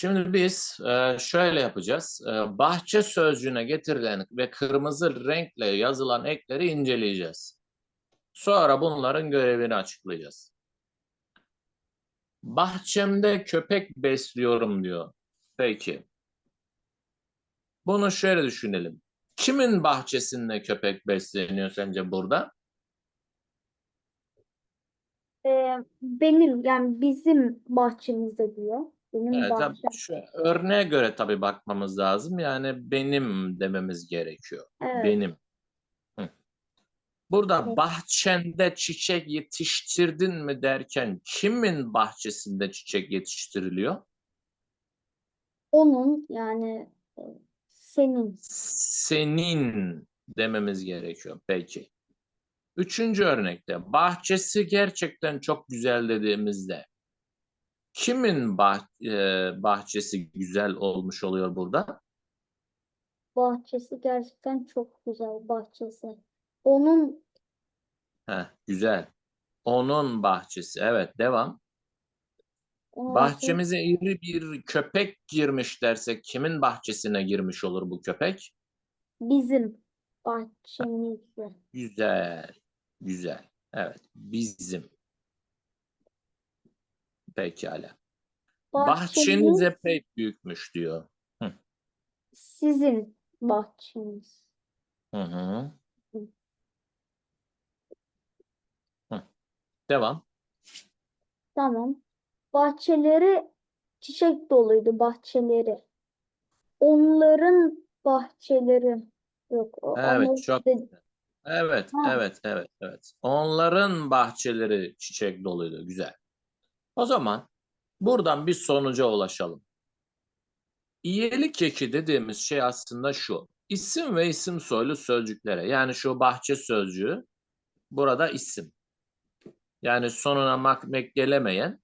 Şimdi biz e, şöyle yapacağız. E, bahçe sözcüğüne getirilen ve kırmızı renkle yazılan ekleri inceleyeceğiz. Sonra bunların görevini açıklayacağız. Bahçemde köpek besliyorum diyor. Peki. Bunu şöyle düşünelim. Kimin bahçesinde köpek besleniyor sence burada? Ee, benim yani bizim bahçemizde diyor. Benim Evet, tabii bahçem. şu örneğe göre tabii bakmamız lazım. Yani benim dememiz gerekiyor. Evet. Benim. Hı. Burada Evet. bahçende çiçek yetiştirdin mi derken kimin bahçesinde çiçek yetiştiriliyor? Onun yani e, senin. Senin dememiz gerekiyor. Peki. Üçüncü örnekte bahçesi gerçekten çok güzel dediğimizde kimin bah e, bahçesi güzel olmuş oluyor burada? Bahçesi gerçekten çok güzel bahçesi. Onun Heh, güzel. Onun bahçesi. Evet, devam. onun Bahçemize iri bir köpek girmiş dersek kimin bahçesine girmiş olur bu köpek? bizim bahçemizde. Güzel. Güzel. Evet, bizim. Pekala. Bahçeniz Bahçemiz epey büyükmüş diyor. sizin bahçeniz. Hı hı. Hı. Devam. Tamam. Bahçeleri çiçek doluydu bahçeleri. Onların bahçeleri yok. o- Evet, çok de- güzel. Evet, Ha. evet, evet, evet. Onların bahçeleri çiçek doluydu. Güzel. O zaman buradan bir sonuca ulaşalım. İyilik eki dediğimiz şey aslında şu. İsim ve isim soylu sözcüklere. Yani şu bahçe sözcüğü burada isim. Yani sonuna mak mek gelemeyen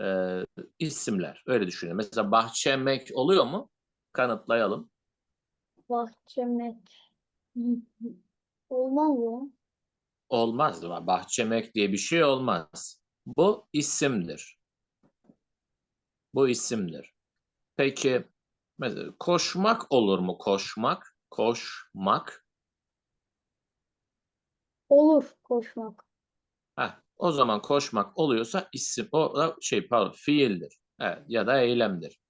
e, isimler. Öyle düşünün. Mesela bahçemek oluyor mu? Kanıtlayalım. bahçemek. Olmaz ya. Olmaz. Bahçemek diye bir şey olmaz. Bu isimdir. Bu isimdir. Peki mesela koşmak olur mu? Koşmak, koşmak. Olur koşmak. Heh, o zaman koşmak oluyorsa isim o da şey pardon fiildir. Evet, ya da eylemdir.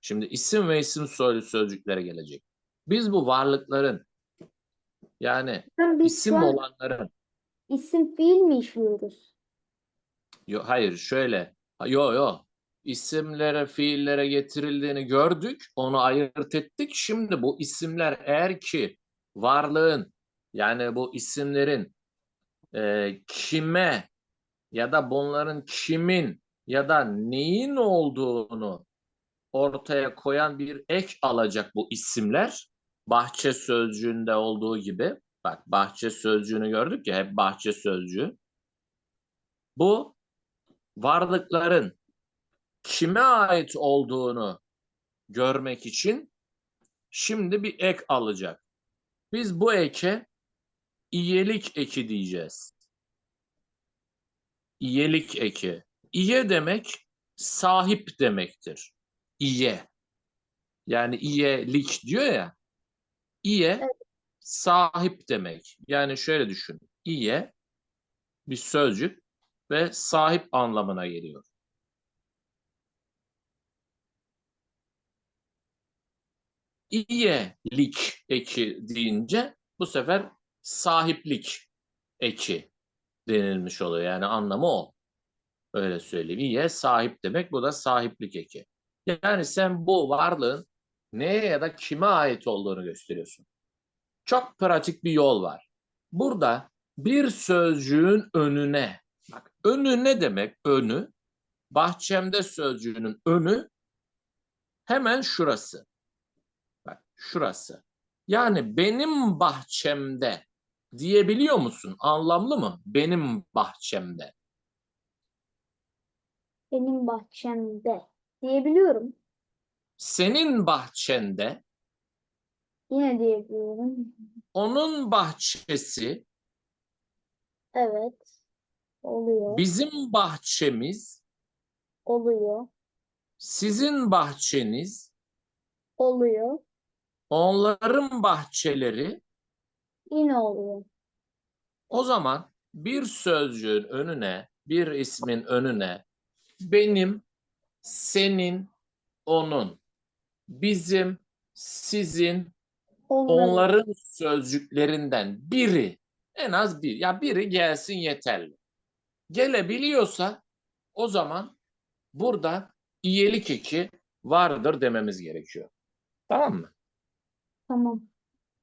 Şimdi isim ve isim soylu sözcüklere gelecek. Biz bu varlıkların yani isim olanların isim fiil mi işliyoruz? Yo, hayır şöyle. Yo yo. İsimlere, fiillere getirildiğini gördük. Onu ayırt ettik. Şimdi bu isimler eğer ki varlığın yani bu isimlerin e, kime ya da bunların kimin ya da neyin olduğunu ortaya koyan bir ek alacak bu isimler. Bahçe sözcüğünde olduğu gibi. Bak bahçe sözcüğünü gördük ya hep bahçe sözcüğü. Bu varlıkların kime ait olduğunu görmek için şimdi bir ek alacak. Biz bu eke iyelik eki diyeceğiz. İyelik eki. İye demek sahip demektir. İye. Yani iyelik diyor ya. İye sahip demek. Yani şöyle düşün. İye bir sözcük ve sahip anlamına geliyor. İyelik eki deyince bu sefer sahiplik eki denilmiş oluyor. Yani anlamı o. Öyle söyleyeyim. İye sahip demek. Bu da sahiplik eki. Yani sen bu varlığın neye ya da kime ait olduğunu gösteriyorsun. Çok pratik bir yol var. Burada bir sözcüğün önüne, önü ne demek önü? Bahçemde sözcüğünün önü hemen şurası. Bak şurası. Yani benim bahçemde diyebiliyor musun? Anlamlı mı? Benim bahçemde. Benim bahçemde diyebiliyorum. Senin bahçende, Yine diyebiliyorum. onun bahçesi, Evet. Oluyor. bizim bahçemiz, Oluyor. Sizin bahçeniz, Oluyor. onların bahçeleri Yine oluyor. O zaman bir sözcüğün önüne, bir ismin önüne benim, senin, onun, bizim, sizin, Onların. onların sözcüklerinden biri, en az bir, ya biri gelsin yeterli. Gelebiliyorsa o zaman burada iyilik eki vardır dememiz gerekiyor. Tamam mı? Tamam.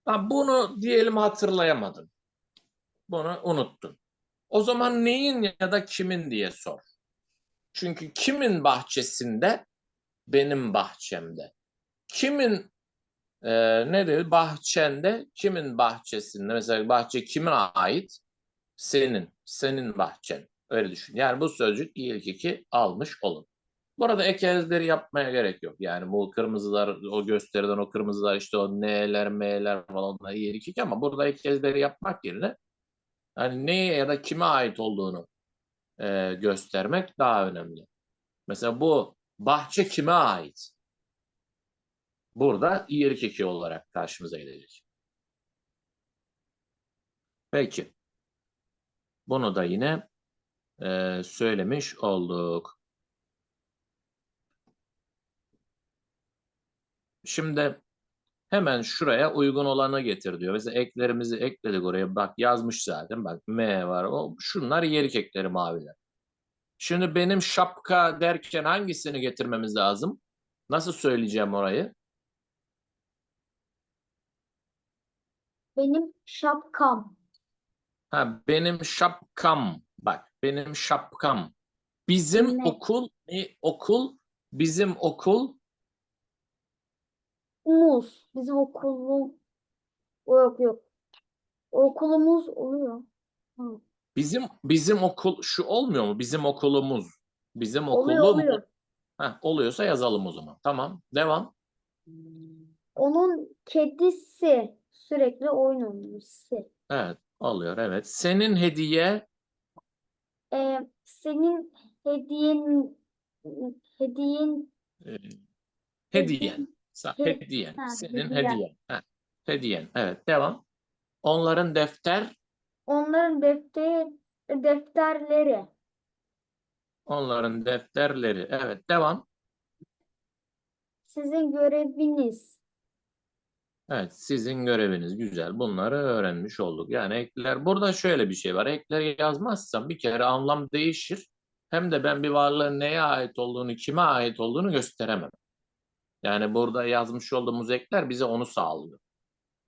Ha, bunu diyelim hatırlayamadın. Bunu unuttun. O zaman neyin ya da kimin diye sor. Çünkü kimin bahçesinde? Benim bahçemde. Kimin e, ne dedi? Bahçende, kimin bahçesinde? Mesela bahçe kime ait? Senin, senin bahçen. Öyle düşün. Yani bu sözcük ilk iki almış olun. Burada ek ezberi yapmaya gerek yok. Yani bu kırmızılar, o gösteriden o kırmızılar işte o n'ler, m'ler falan onlar ilk iki ama burada ek ezberi yapmak yerine hani neye ya da kime ait olduğunu e, göstermek daha önemli. Mesela bu bahçe kime ait? Burada iyilik eki olarak karşımıza gelecek. Peki. Bunu da yine e, söylemiş olduk. Şimdi hemen şuraya uygun olanı getir diyor. Mesela eklerimizi ekledik oraya. Bak yazmış zaten. Bak M var. O, şunlar yerik ekleri maviler. Şimdi benim şapka derken hangisini getirmemiz lazım? Nasıl söyleyeceğim orayı? Benim şapkam. Ha, benim şapkam. Bak benim şapkam. Bizim Ne? okul ne? Okul bizim okul Muz. Bizim okulumuz. Yok yok. Okulumuz oluyor. Hı. bizim bizim okul şu olmuyor mu? Bizim okulumuz. Bizim Oluyor okulum. oluyor. Heh, oluyorsa yazalım o zaman. Tamam. Devam. Onun kedisi sürekli oyun oynuyor. Si. Evet. Oluyor. Evet. Senin hediye Ee, senin hediyen hediyen e, hediyen. Sa- He- Hediyen. ha, Senin hediyen. hediyen. Hediyen. Evet. Devam. Onların defter onların defter defterleri onların defterleri. Evet. Devam. sizin göreviniz Evet, sizin göreviniz güzel. Bunları öğrenmiş olduk. Yani ekler, burada şöyle bir şey var. Ekleri yazmazsam bir kere anlam değişir. Hem de ben bir varlığın neye ait olduğunu, kime ait olduğunu gösteremem. Yani burada yazmış olduğumuz ekler bize onu sağlıyor.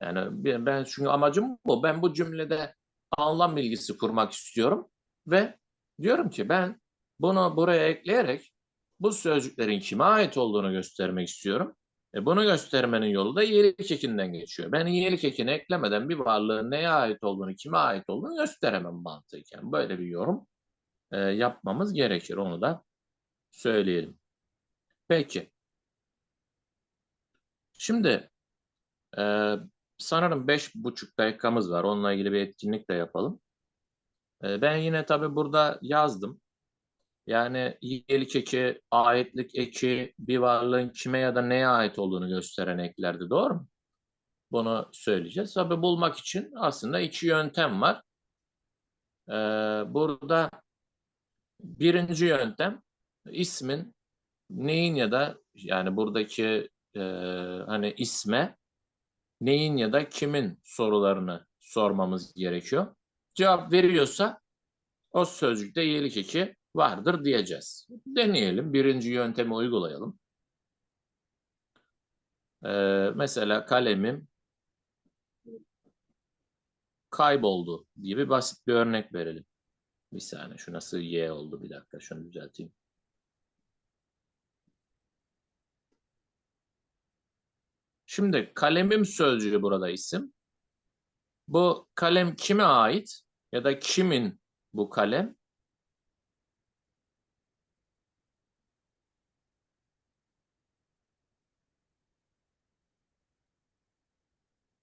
Yani ben çünkü amacım bu. Ben bu cümlede anlam bilgisi kurmak istiyorum ve diyorum ki ben bunu buraya ekleyerek bu sözcüklerin kime ait olduğunu göstermek istiyorum. E bunu göstermenin yolu da iyilik ekinden geçiyor. Ben iyilik ekini eklemeden bir varlığın neye ait olduğunu, kime ait olduğunu gösteremem mantıken. Böyle bir yorum e, yapmamız gerekir. Onu da söyleyelim. Peki. Şimdi e, sanırım beş buçuk dakikamız var. Onunla ilgili bir etkinlik de yapalım. E, ben yine tabii burada yazdım. Yani iyilik eki, aitlik eki, bir varlığın kime ya da neye ait olduğunu gösteren eklerdi. Doğru mu? Bunu söyleyeceğiz. Tabii bulmak için aslında iki yöntem var. Ee, burada birinci yöntem ismin neyin ya da yani buradaki e, hani isme neyin ya da kimin sorularını sormamız gerekiyor. Cevap veriyorsa o sözcükte iyilik eki vardır diyeceğiz. Deneyelim. Birinci yöntemi uygulayalım. Ee, mesela kalemim kayboldu diye bir basit bir örnek verelim. Bir saniye şu nasıl Y oldu bir dakika şunu düzelteyim. Şimdi kalemim sözcüğü burada isim. Bu kalem kime ait ya da kimin bu kalem?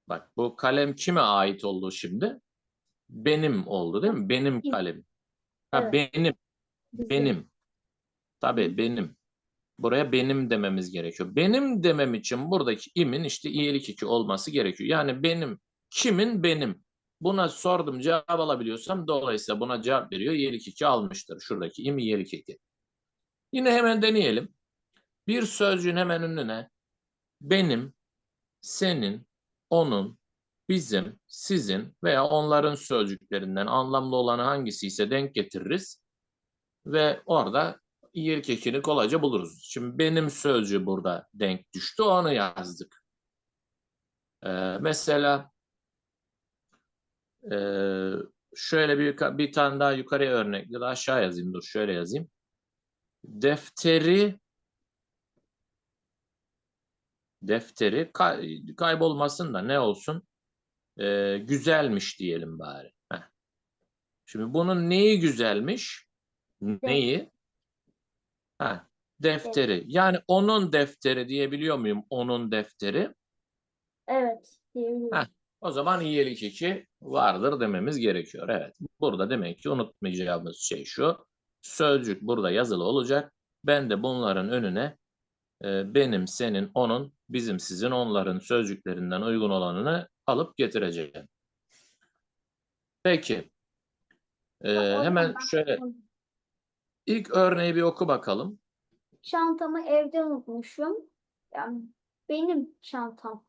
Bak bu kalem kime ait oldu şimdi? Benim oldu değil mi? Benim kalem. Ha Evet. benim, benim. Tabii benim. Buraya benim dememiz gerekiyor. Benim demem için buradaki imin işte iyilik iki olması gerekiyor. Yani benim, kimin benim. Buna sordum cevap alabiliyorsam dolayısıyla buna cevap veriyor. İyilik iki almıştır. Şuradaki im iyilik iki. Yine hemen deneyelim. Bir sözcüğün hemen önüne benim, senin, onun, bizim, sizin veya onların sözcüklerinden anlamlı olanı hangisi ise denk getiririz. Ve orada iyilik ekini kolayca buluruz. Şimdi benim sözcüğü burada denk düştü. Onu yazdık. Ee, mesela ee, şöyle bir, bir tane daha yukarıya örnek ya da aşağı yazayım. Dur şöyle yazayım. Defteri defteri kay- kaybolmasın da ne olsun? Ee, güzelmiş diyelim bari. Heh. Şimdi bunun neyi güzelmiş? Neyi? Ha, defteri. Yani onun defteri diyebiliyor muyum? Onun defteri. Evet. Heh. O zaman iyilik iki vardır dememiz gerekiyor. Evet. Burada demek ki unutmayacağımız şey şu. Sözcük burada yazılı olacak. Ben de bunların önüne e, benim, senin, onun, bizim, sizin, onların sözcüklerinden uygun olanını alıp getireceğim. Peki. E, hemen şöyle ilk örneği bir oku bakalım. Çantamı evde unutmuşum. Yani benim çantam.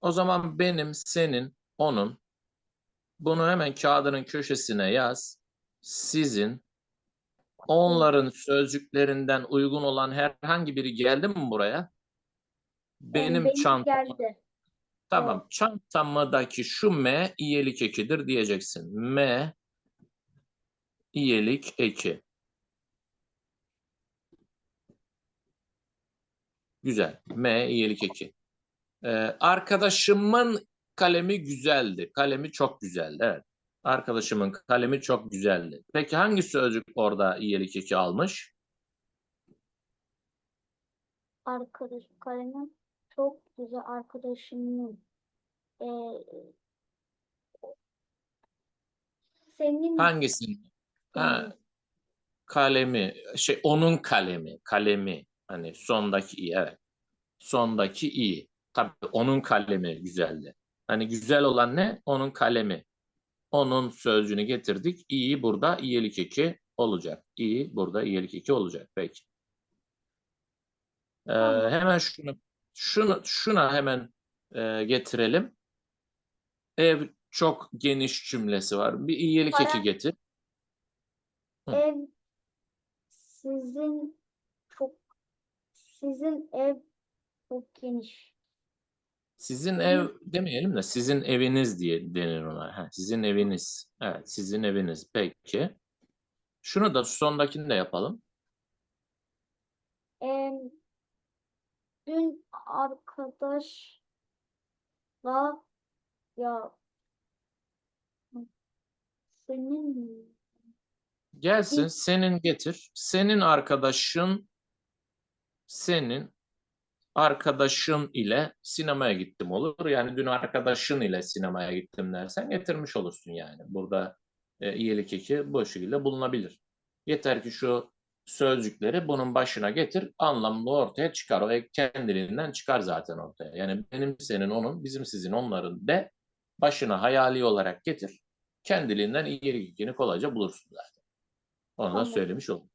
O zaman benim, senin, onun. Bunu hemen kağıdının köşesine yaz. Sizin, onların sözcüklerinden uygun olan herhangi biri geldi mi buraya? Benim benim çantam. geldi. Tamam. Çantamdaki şu M iyilik ekidir diyeceksin. M iyilik eki. Güzel. M iyilik eki. Ee, arkadaşımın kalemi güzeldi. Kalemi çok güzeldi. Evet. Arkadaşımın kalemi çok güzeldi. Peki hangi sözcük orada iyilik eki almış? Arkadaş kalemim çok güzel arkadaşımın. Ee, senin Hangisinin? Ha, kalemi, şey onun kalemi, kalemi. Hani sondaki i, evet. Sondaki i. Tabii onun kalemi güzeldi. Hani güzel olan ne? Onun kalemi. Onun sözcüğünü getirdik. İyi burada iyilik eki olacak. İyi burada iyilik eki olacak. Peki. Ee, hemen şunu şunu şuna hemen e, getirelim. Ev çok geniş cümlesi var. Bir iyilik Para- eki getir. Hı. ev sizin çok sizin ev çok geniş. Sizin ev demeyelim de sizin eviniz diye denir ona. Ha, sizin eviniz. Evet, sizin eviniz. Peki. Şunu da sondakini de yapalım. Ee, dün arkadaşla ya senin Gelsin senin getir. Senin arkadaşın senin arkadaşın ile sinemaya gittim olur. Yani dün arkadaşın ile sinemaya gittim dersen getirmiş olursun yani. Burada e, iyilik eki bu şekilde bulunabilir. Yeter ki şu sözcükleri bunun başına getir, anlamlı ortaya çıkar. O kendiliğinden çıkar zaten ortaya. Yani benim, senin, onun, bizim, sizin, onların de başına hayali olarak getir. Kendiliğinden iyilik ekini kolayca bulursun zaten. Onu da söylemiş oldum.